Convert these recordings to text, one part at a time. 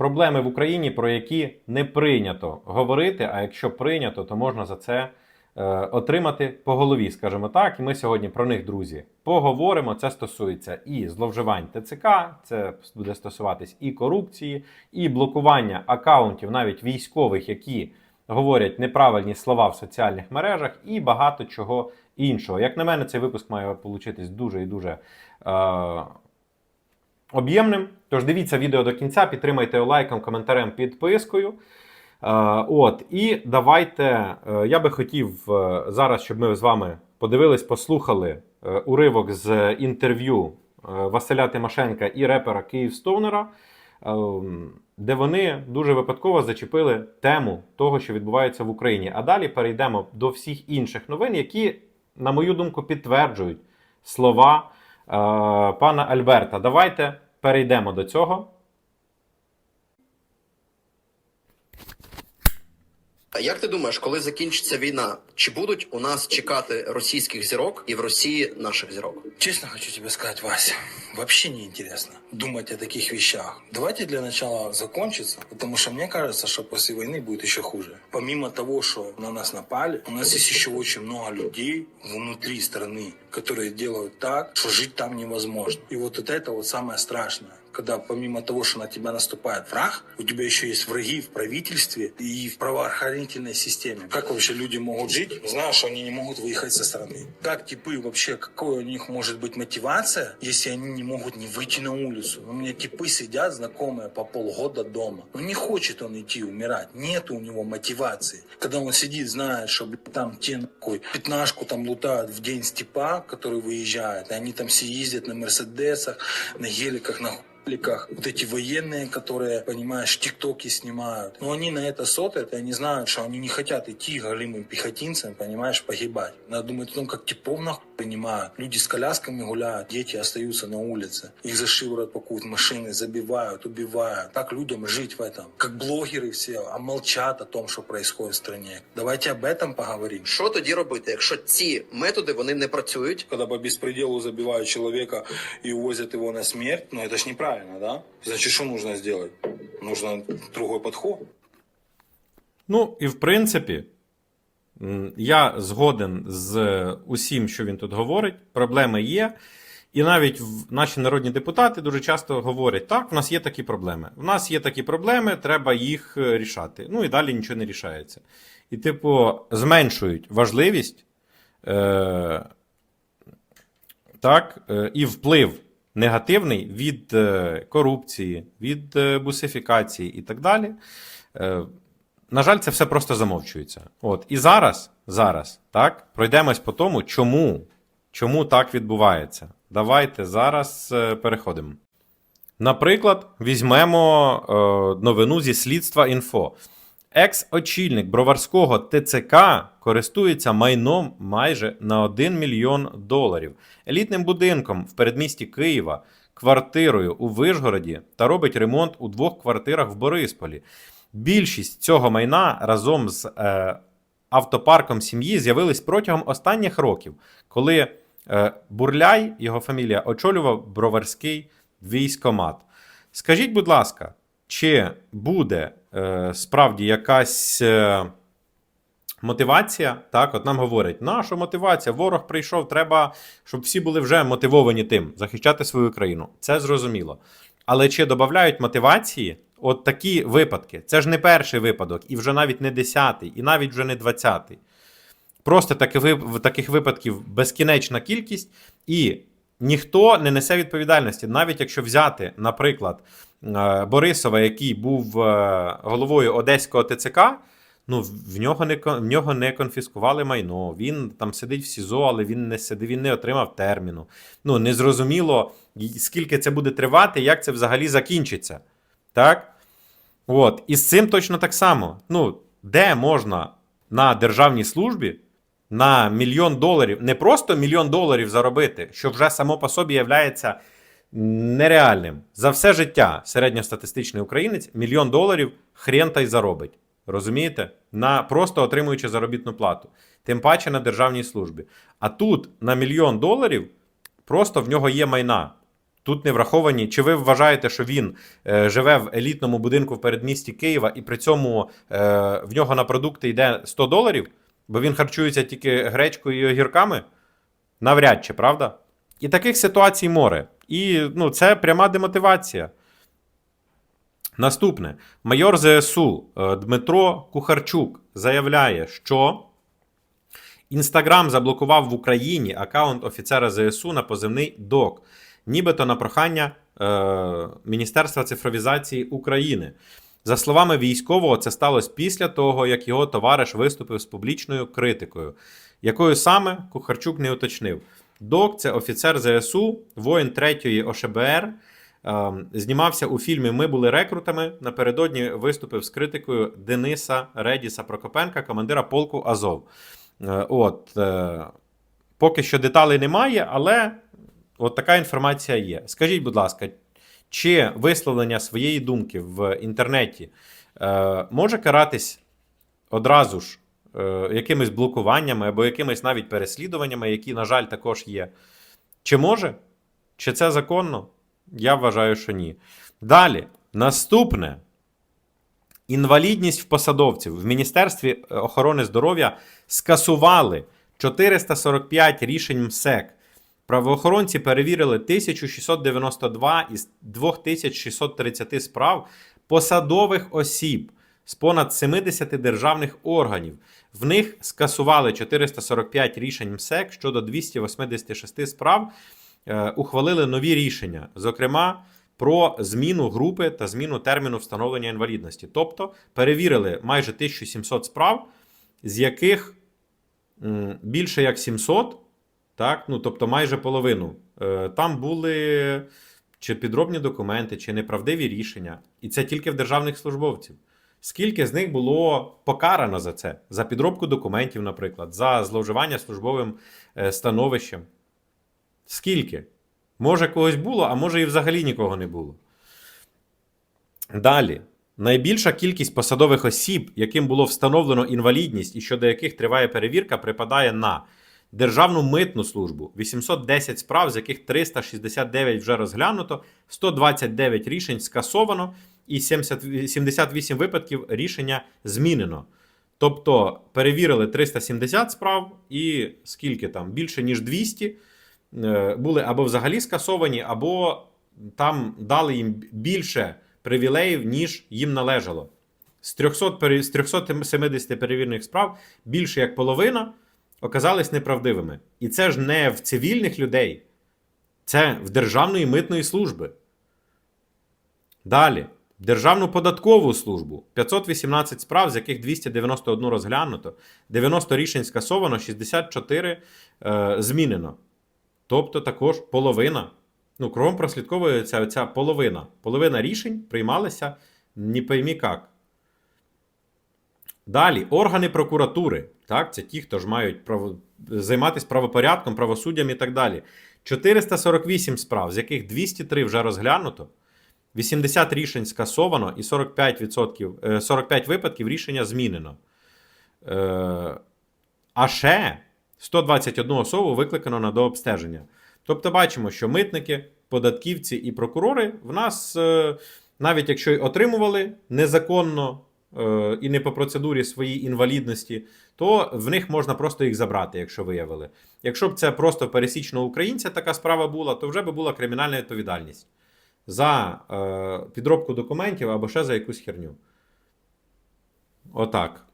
проблеми в Україні, про які не прийнято говорити. А якщо прийнято, то можна за це е, отримати по голові, скажімо так. І ми сьогодні про них, друзі, поговоримо. Це стосується і зловживань ТЦК, це буде стосуватись і корупції, і блокування акаунтів, навіть військових, які говорять неправильні слова в соціальних мережах, і багато чого іншого. Як на мене, цей випуск має получитись дуже і дуже. Е, об'ємним. Тож дивіться відео до кінця, підтримайте його лайком, коментарем, підпискою. Е, от, і давайте. е, я би хотів е, зараз, щоб ми з вами подивились, послухали уривок з інтерв'ю Василя Тимошенка і репера Київ Стоунера, де вони дуже випадково зачепили тему того, що відбувається в Україні. А далі перейдемо до всіх інших новин, які, на мою думку, підтверджують слова пана Альберта. Давайте перейдемо до цього. Як ти думаєш, коли закінчиться війна, чи будуть у нас чекати російських зірок і в Росії наших зірок? Честно хочу тебе сказать, Вася, вообще не интересно думать о таких вещах. Давайте для начала закончится, потому что мне кажется, что после войны будет еще хуже. Помимо того, что на нас напали, у нас есть еще очень много людей внутри страны, которые делают так, что жить там невозможно. И вот это вот самое страшное. Когда помимо того, что на тебя наступает враг, у тебя еще есть враги в правительстве и в правоохранительной системе. Как вообще люди могут жить, зная, что они не могут выехать со страны? Как типы вообще, какой у них может быть мотивация, если они не могут не выйти на улицу? У меня типы сидят, знакомые, по полгода дома. Ну не хочет он идти умирать, нет у него мотивации. Когда он сидит, знает, что там те нахуй пятнашку там лутают в день степа, который выезжает, и они там все ездят на мерседесах, на геликах, на роликах, вот эти военные, которые, понимаешь, тиктоки снимают. Но они на это смотрят, и они знают, что они не хотят идти голимым пехотинцам, понимаешь, погибать. Надо думать о том, как типов нахуй принимают. Люди с колясками гуляют, дети остаются на улице. Их за шиворот пакуют в машины, забивают, убивают. Как людям жить в этом? Как блогеры все, а молчат о том, что происходит в стране. Давайте об этом поговорим. Що тоді робити, якщо ці методи вони не працюють? Когда по беспределу забивают человека и увозят его на смерть, ну это ж неправильно, да? Значит, что нужно сделать? Нужно другой подход. Ну, і в принципі, м, я згоден з усім, що він тут говорить. Проблеми є. І навіть наші народні депутати дуже часто говорять: так, в нас є такі проблеми. У нас є такі проблеми, треба їх е, рішати. Ну і далі нічого не рішається. І, типу, зменшують важливість е, так, е, і вплив негативний від е, корупції, від е, бусифікації і так далі. Е, на жаль, це все просто замовчується. От. І зараз, зараз, так, пройдемось по тому, чому, чому так відбувається. Давайте зараз е, переходимо. Наприклад, візьмемо е, новину зі слідства інфо. Екс-очільник броварського ТЦК користується майном майже на 1 мільйон доларів, елітним будинком в передмісті Києва, квартирою у Вишгороді та робить ремонт у двох квартирах в Борисполі. Більшість цього майна разом з е, автопарком сім'ї з'явились протягом останніх років, коли е, Бурляй, його фамілія, очолював броварський військомат. Скажіть, будь ласка, чи буде е, справді якась е, мотивація? Так, от нам говорять, наша мотивація, ворог прийшов, треба, щоб всі були вже мотивовані тим, захищати свою країну. Це зрозуміло. Але чи додають мотивації от такі випадки? Це ж не перший випадок, і вже навіть не десятий, і навіть вже не двадцятий. Просто таки, таких випадків безкінечна кількість, і ніхто не несе відповідальності. Навіть якщо взяти, наприклад, е, Борисова, який був е, головою Одеського ТЦК, ну, в нього не, в нього не конфіскували майно. Він там сидить в СІЗО, але він не сидить, він не отримав терміну. Ну, незрозуміло, і скільки це буде тривати, як це взагалі закінчиться. Так? От. І з цим точно так само. Ну, де можна на державній службі на мільйон доларів, не просто мільйон доларів заробити, що вже само по собі являється нереальним. За все життя середньостатистичний українець мільйон доларів хрен та й заробить. Розумієте? На просто отримуючи заробітну плату. Тим паче на державній службі. А тут на мільйон доларів просто в нього є майна. Тут не враховані. Чи ви вважаєте, що він е, живе в елітному будинку в передмісті Києва, і при цьому е, в нього на продукти йде 100 доларів, бо він харчується тільки гречкою і огірками? Навряд чи, правда? І таких ситуацій море. І ну, це пряма демотивація. Наступне. Майор ЗСУ е, Дмитро Кухарчук заявляє, що Інстаграм заблокував в Україні аккаунт офіцера ЗСУ на позивний ДОК, нібито на прохання е, Міністерства цифровізації України. За словами військового, це сталося після того, як його товариш виступив з публічною критикою, якою саме Кухарчук не уточнив. ДОК це офіцер ЗСУ, воїн 3-ї ОШБР. е, Знімався у фільмі Ми були рекрутами. Напередодні виступив з критикою Дениса Редіса Прокопенка, командира полку Азов. Е, От, е, поки що деталей немає, але от така інформація є. Скажіть, будь ласка, чи висловлення своєї думки в інтернеті е, може каратись одразу ж е, якимись блокуваннями або якимись навіть переслідуваннями, які, на жаль, також є? Чи може? Чи це законно? Я вважаю, що ні. Далі, наступне. Інвалідність в посадовців в Міністерстві охорони здоров'я скасували 445 рішень МСЕК. Правоохоронці перевірили 1692 із 2630 справ посадових осіб з понад 70 державних органів. В них скасували 445 рішень МСЕК щодо 286 справ. е, Ухвалили нові рішення, зокрема про зміну групи та зміну терміну встановлення інвалідності. Тобто перевірили майже 1700 справ, з яких більше як 700, так, ну тобто майже половину. е, Там були чи підробні документи, чи неправдиві рішення. І це тільки в державних службовців. Скільки з них було покарано за це? За підробку документів, наприклад, за зловживання службовим е, становищем? Скільки? Може, когось було, а може і взагалі нікого не було. Далі. Найбільша кількість посадових осіб, яким було встановлено інвалідність і щодо яких триває перевірка, припадає на Державну митну службу 810 справ, з яких 369 вже розглянуто, 129 рішень скасовано і 70, 78 випадків рішення змінено. Тобто перевірили 370 справ, і скільки там? Більше ніж 200 е, були або взагалі скасовані, або там дали їм більше привілеїв, ніж їм належало. З 300, з 370 перевірених справ більше як половина оказались неправдивими. І це ж не в цивільних людей, це в Державної митної служби. Далі. Державну податкову службу 518 справ, з яких 291 розглянуто, 90 рішень скасовано, 64 е, змінено. Тобто також половина. Ну, кругом прослідковується ця половина. Половина рішень приймалися не поймі як. Далі, органи прокуратури. Так, це ті, хто ж мають право... займатися правопорядком, правосуддям і так далі. 448 справ, з яких 203 вже розглянуто, 80 рішень скасовано і 45%, е, 45 випадків рішення змінено. Е, А ще 121 особу викликано на дообстеження. Тобто бачимо, що митники, податківці і прокурори в нас, е, навіть якщо й отримували незаконно е, і не по процедурі своїй інвалідності, то в них можна просто їх забрати, якщо виявили. Якщо б це просто пересічного українця така справа була, то вже би була кримінальна відповідальність за е, підробку документів або ще за якусь херню. Отак.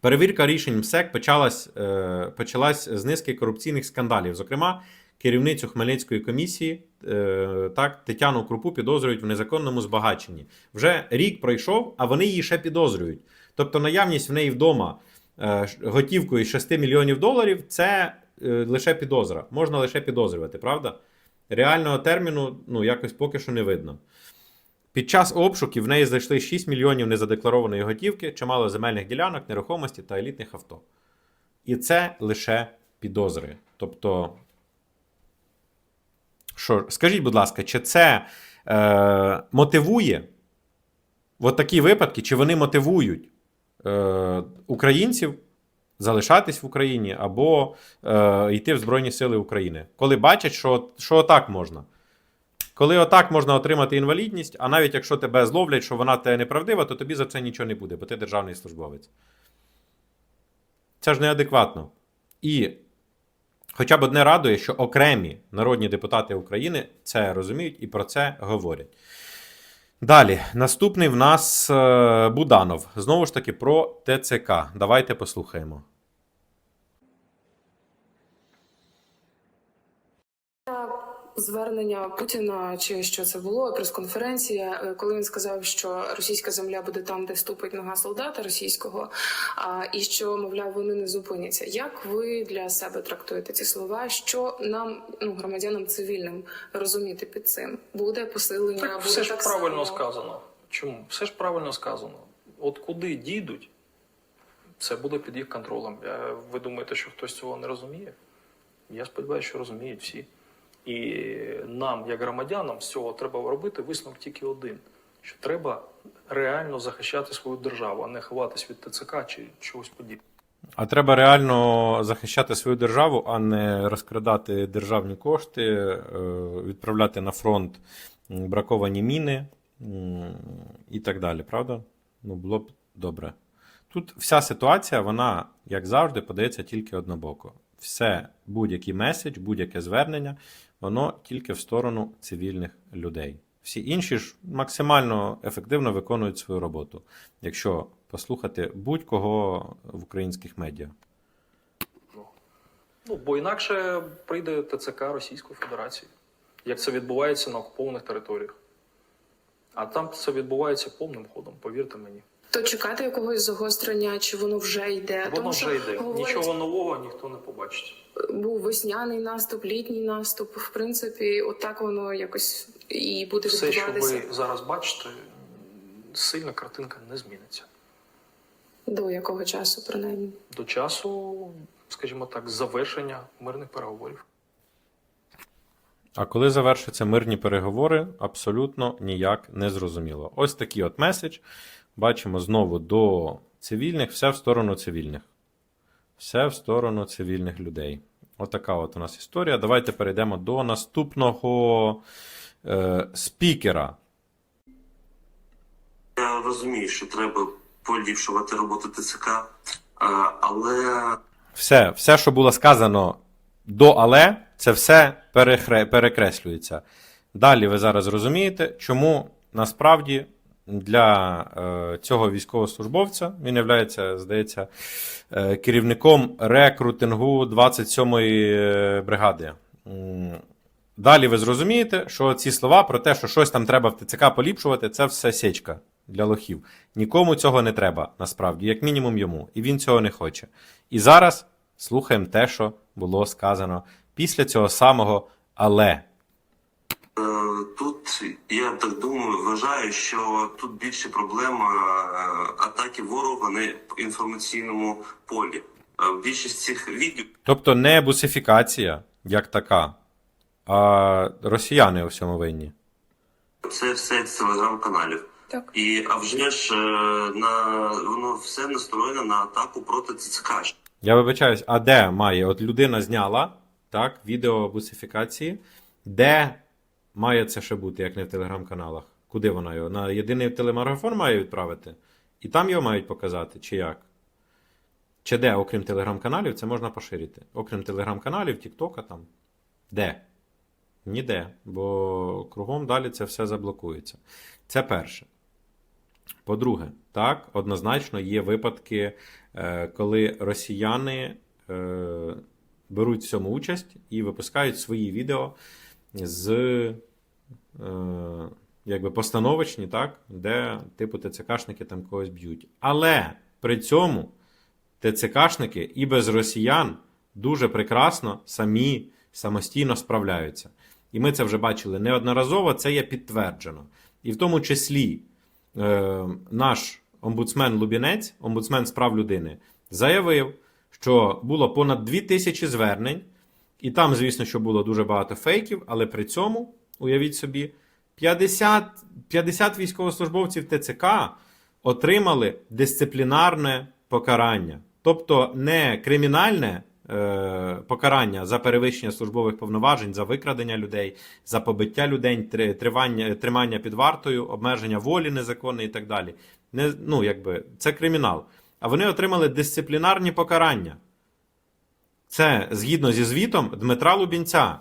Перевірка рішень МСЕК почалась, е, почалась з низки корупційних скандалів. Зокрема, керівницю Хмельницької комісії е, так, Тетяну Крупу підозрюють в незаконному збагаченні. Вже рік пройшов, а вони її ще підозрюють. Тобто наявність в неї вдома е, готівкою 6 мільйонів доларів це е, лише підозра. Можна лише підозрювати, правда? Реального терміну ну, якось поки що не видно. Під час обшуків в неї знайшли 6 мільйонів незадекларованої готівки, чимало земельних ділянок, нерухомості та елітних авто. І це лише підозри. Тобто, що, скажіть, будь ласка, чи це е, мотивує от такі випадки, чи вони мотивують е, українців залишатись в Україні або е, йти в Збройні Сили України, коли бачать, що, що так можна? Коли отак можна отримати інвалідність, а навіть якщо тебе зловлять, що вона тебе неправдива, то тобі за це нічого не буде, бо ти державний службовець. Це ж неадекватно. І хоча б одне радує, що окремі народні депутати України це розуміють і про це говорять. Далі, наступний в нас е, Буданов. Знову ж таки, про ТЦК. Давайте послухаємо. Звернення Путіна чи що це було прес-конференція, е, коли він сказав, що російська земля буде там, де ступить нога солдата російського, і що мовляв вони не зупиняться. Як ви для себе трактуєте ці слова? Що нам, ну громадянам цивільним, розуміти під цим? Буде посилення, Так буде все ж так правильно само? сказано. Чому? Все ж правильно сказано. От куди дійдуть, це буде під їх контролем. Ви думаєте, що хтось цього не розуміє? Я сподіваюся, що розуміють всі. І нам, як громадянам, з цього треба робити висновок тільки один: що треба реально захищати свою державу, а не ховатись від ТЦК чи чогось подібного. А треба реально захищати свою державу, а не розкрадати державні кошти, е, відправляти на фронт браковані міни і так далі, правда? Ну, було б добре. Тут вся ситуація, вона, як завжди, подається тільки однобоко. Все, будь-який меседж, будь-яке звернення, воно тільки в сторону цивільних людей. Всі інші ж максимально ефективно виконують свою роботу, якщо послухати будь-кого в українських медіа. Ну, бо інакше прийде ТЦК Російської Федерації, як це відбувається на окупованих територіях. А там це відбувається повним ходом, повірте мені. То чекати якогось загострення, чи воно вже йде? Воно Тому що вже йде. говорять, Нічого нового ніхто не побачить. був весняний наступ, літній наступ. В принципі, отак воно якось і буде Все, що ви зараз бачите, сильна картинка не зміниться. До якого часу, принаймні? До часу, скажімо так, завершення мирних переговорів. А коли завершаться мирні переговори, абсолютно ніяк не зрозуміло. Ось такий от меседж. Бачимо знову до цивільних, все в сторону цивільних. Все в сторону цивільних людей. Отака от у нас історія. Давайте перейдемо до наступного е, спікера. Я розумію, що треба поліпшувати роботу ТЦК, е, але Все, все, що було сказано до але, це все перехре, перекреслюється. Далі ви зараз розумієте, чому насправді для е, цього військовослужбовця він є, здається, е, керівником рекрутингу 27-ї е, бригади. Далі ви зрозумієте, що ці слова про те, що щось там треба в ТЦК поліпшувати, це все сечка для лохів. Нікому цього не треба, насправді, як мінімум йому. І він цього не хоче. І зараз слухаємо те, що було сказано після цього самого але. Е, тут я так думаю, вважаю, що тут більше проблема е, атаки ворога на інформаційному полі. Е, Більшість цих відео Тобто не бусифікація як така, а росіяни у всьому винні. це все з телеграм-каналів. Так. І а вже ж на воно все настроєно на атаку проти ТЦК. Я вибачаюсь, а де має? От людина зняла так, відео бусифікації. Де має це ще бути, як не в телеграм-каналах? Куди вона його? На єдиний телемарафон має відправити? І там його мають показати, чи як? Чи де, окрім телеграм-каналів, це можна поширити? Окрім телеграм-каналів, Тіктока там. Де? Ніде, бо кругом далі це все заблокується. Це перше. По-друге, так, однозначно є випадки, е, коли росіяни е, беруть в цьому участь і випускають свої відео з е, якби постановочні, так, де типу ТЦКшники там когось б'ють. Але при цьому ТЦКшники і без росіян дуже прекрасно самі самостійно справляються. І ми це вже бачили неодноразово, це є підтверджено. І в тому числі е, наш омбудсмен Лубінець, омбудсмен з прав людини, заявив, що було понад 2000 звернень, і там, звісно, що було дуже багато фейків, але при цьому, уявіть собі, 50, 50 військовослужбовців ТЦК отримали дисциплінарне покарання. Тобто не кримінальне е, покарання за перевищення службових повноважень, за викрадення людей, за побиття людей, тривання, тримання під вартою, обмеження волі незаконне і так далі. Не, ну, якби, це кримінал. А вони отримали дисциплінарні покарання. Це згідно зі звітом Дмитра Лубінця.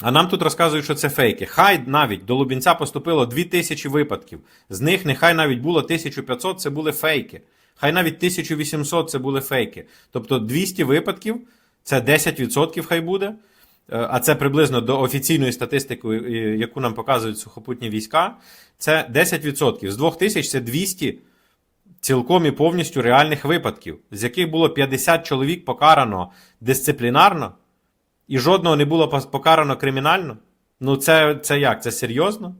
А нам тут розказують, що це фейки. Хай навіть до Лубінця поступило 2000 випадків. З них нехай навіть було 1500 це були фейки. Хай навіть 1800 це були фейки. Тобто 200 випадків це 10% хай буде. Е, А це приблизно до офіційної статистики, е, яку нам показують сухопутні війська. Це 10%. З 2000 це 200 цілком і повністю реальних випадків, з яких було 50 чоловік покарано дисциплінарно, і жодного не було покарано кримінально. Ну, це, це як? Це серйозно?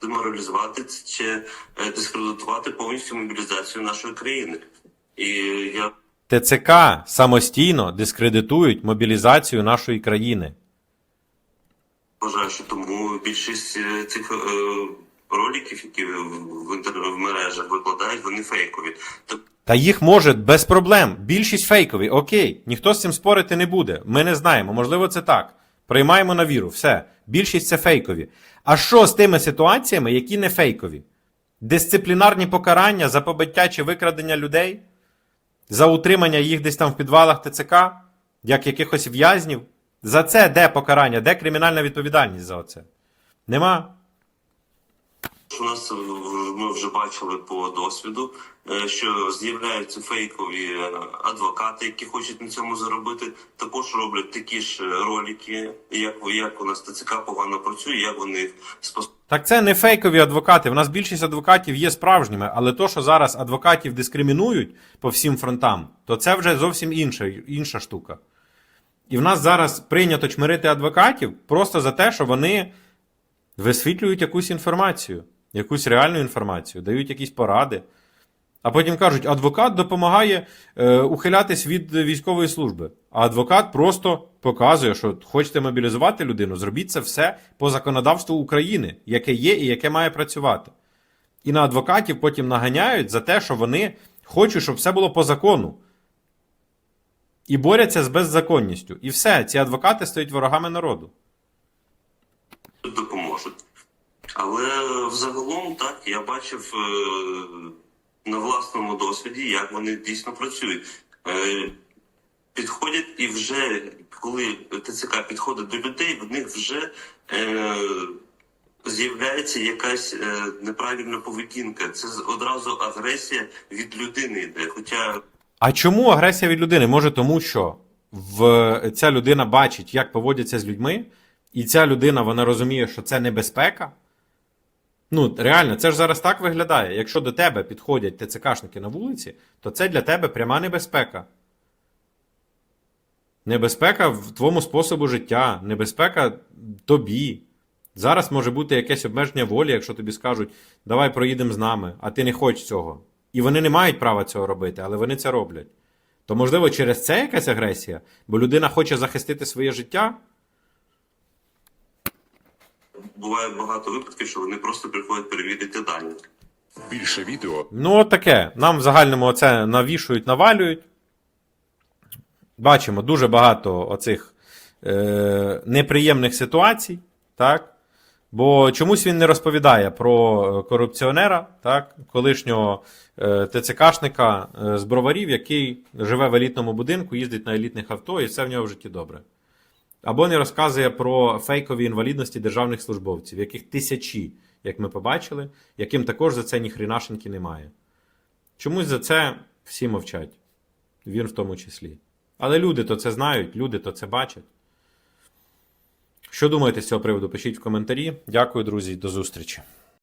деморалізувати чи е, дискредитувати повністю мобілізацію нашої країни. І я ТЦК самостійно дискредитують мобілізацію нашої країни. вважаю, що тому більшість е, цих е, роликів, які в, в, інтер- в мережах викладають, вони фейкові. Та їх може без проблем. Більшість фейкові. Окей, ніхто з цим спорити не буде. Ми не знаємо. Можливо, це так. Приймаємо на віру. Все. Більшість це фейкові. А що з тими ситуаціями, які не фейкові? Дисциплінарні покарання за побиття чи викрадення людей? За утримання їх десь там в підвалах ТЦК, як якихось в'язнів? За це де покарання? Де кримінальна відповідальність за це? Нема. У нас е, ми вже бачили по досвіду, е, що з'являються фейкові е, адвокати, які хочуть на цьому заробити. Також роблять такі ж ролики, як, як у нас ТЦК погано працює, як вони способні. Так це не фейкові адвокати. В нас більшість адвокатів є справжніми, але то, що зараз адвокатів дискримінують по всім фронтам, то це вже зовсім інша, інша штука. І в нас зараз прийнято чмирити адвокатів просто за те, що вони висвітлюють якусь інформацію, якусь реальну інформацію, дають якісь поради. А потім кажуть, адвокат допомагає е, ухилятись від військової служби. А адвокат просто показує, що хочете мобілізувати людину, зробіть це все по законодавству України, яке є і яке має працювати. І на адвокатів потім наганяють за те, що вони хочуть, щоб все було по закону. І борються з беззаконністю. І все, ці адвокати стають ворогами народу. Але взагалом так я бачив е, на власному досвіді, як вони дійсно працюють. Е, підходять і вже коли ТЦК підходить до людей, в них вже е, з'являється якась неправильна поведінка. Це одразу агресія від людини йде. Хоча А чому агресія від людини? Може, тому що в... ця людина бачить, як поводяться з людьми, і ця людина вона розуміє, що це небезпека. Ну, реально, це ж зараз так виглядає. Якщо до тебе підходять ТЦКшники на вулиці, то це для тебе пряма небезпека. Небезпека в твоєму способу життя, небезпека тобі. Зараз може бути якесь обмеження волі, якщо тобі скажуть, давай проїдемо з нами, а ти не хочеш цього. І вони не мають права цього робити, але вони це роблять. То, можливо, через це якась агресія, бо людина хоче захистити своє життя. Буває багато випадків, що вони просто приходять перевірити дані. Більше відео Ну, от таке. Нам в загальному оце навішують, навалюють. Бачимо дуже багато оцих е, неприємних ситуацій, так? Бо чомусь він не розповідає про е, корупціонера, так? колишнього е, ТЦКшника е, з броварів, який живе в елітному будинку, їздить на елітних авто, і все в нього в житті добре. Або не розказує про фейкові інвалідності державних службовців, яких тисячі, як ми побачили, яким також за це ніхрінашеньки немає. Чомусь за це всі мовчать. Він в тому числі. Але люди то це знають, люди то це бачать. Що думаєте з цього приводу? Пишіть в коментарі. Дякую, друзі, до зустрічі.